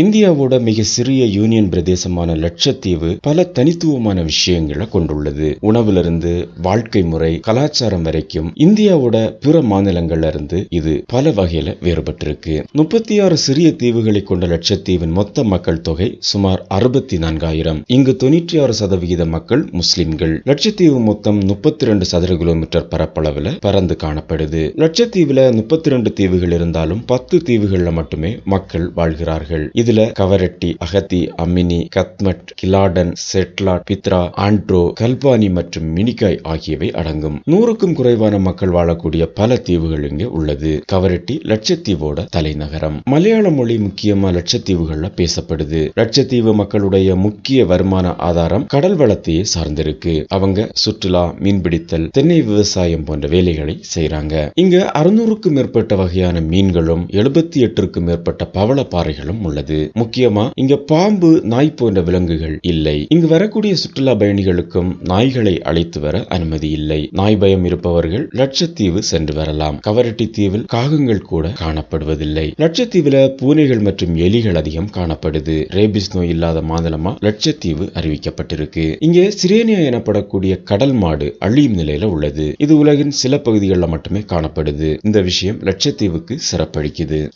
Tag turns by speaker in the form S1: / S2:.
S1: இந்தியாவோட மிக சிறிய யூனியன் பிரதேசமான லட்சத்தீவு பல தனித்துவமான விஷயங்களை கொண்டுள்ளது. உணவிலிருந்து வாழ்க்கை முறை கலாச்சாரம் வரைக்கும் இந்தியாவோட பிற மாநிலங்கள்ல இருந்து இது பல வகையில வேறுபட்டிருக்கு. முப்பத்தி ஆறு சிறிய தீவுகளை கொண்ட லட்சத்தீவின் மொத்த மக்கள் தொகை சுமார் அறுபத்தி நான்காயிரம் இங்கு தொண்ணூற்றி ஆறு சதவிகித மக்கள் முஸ்லிம்கள். லட்சத்தீவு மொத்தம் முப்பத்தி ரெண்டு சதுர கிலோமீட்டர் பரப்பளவுல பறந்து காணப்படுது. லட்சத்தீவுல முப்பத்தி ரெண்டு தீவுகள் இருந்தாலும் பத்து தீவுகள்ல மட்டுமே மக்கள் வாழ்கிறார்கள். இதுல கவரட்டி அகத்தி அமினி கத்மட் கிலாடன் செட்லாட் பித்ரா ஆண்ட்ரோ கல்பானி மற்றும் மினிகாய் ஆகியவை அடங்கும். நூறுக்கும் குறைவான மக்கள் வாழக்கூடிய பல தீவுகள் இங்கே உள்ளது. கவரட்டி லட்சத்தீவோட தலைநகரம். மலையாள மொழி முக்கியமா லட்சத்தீவுகள்ல பேசப்படுது. லட்சத்தீவு மக்களுடைய முக்கிய வருமான ஆதாரம் கடல் வளத்தையே சார்ந்திருக்கு. அவங்க சுற்றுலா மீன்பிடித்தல் தென்னை விவசாயம் போன்ற வேலைகளை செய்யறாங்க இங்க அறுநூறுக்கும் மேற்பட்ட வகையான மீன்களும் எழுபத்தி எட்டுக்கும் மேற்பட்ட பவள பாறைகளும் உள்ளது. முக்கியமா இங்க பாம்பு நாய் போன்ற விலங்குகள் இல்லை. இங்கு வரக்கூடிய சுற்றுலா பயணிகளுக்கும் நாய்களை அழைத்து வர அனுமதி இல்லை. நாய் பயம் இருப்பவர்கள் லட்சத்தீவு சென்று வரலாம். கவரட்டி தீவில் காகங்கள் கூட காணப்படுவதில்லை. லட்சத்தீவுல பூனைகள் மற்றும் எலிகள் அதிகம் காணப்படுது. ரேபிஸ் நோய் இல்லாத மாநிலமா லட்சத்தீவு அறிவிக்கப்பட்டிருக்கு. இங்கே சிரேனியா எனப்படக்கூடிய கடல் மாடு அழியும் நிலையில உள்ளது. இது உலகின் சில பகுதிகளில் மட்டுமே காணப்படுது. இந்த விஷயம் லட்சத்தீவுக்கு சிறப்பளிக்குது.